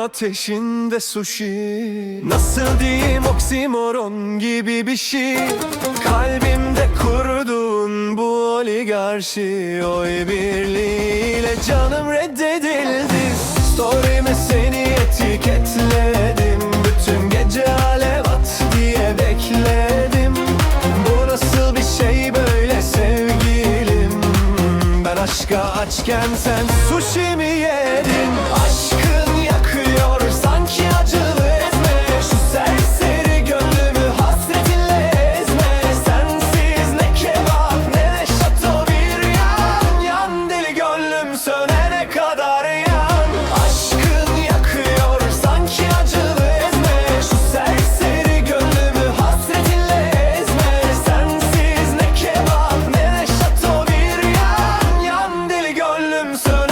ateşinde sushi. Nasıl diyeyim oksimoron gibi bir şey. Kalbimde kurduğun bu oligarşi Oy birliğiyle canım reddedildi. Story'me seni etiketledim Bütün gece alev at diye bekledim. Bu nasıl bir şey böyle sevgilim. Ben aşka açken sen sushi mi yedin? Aşkın I'm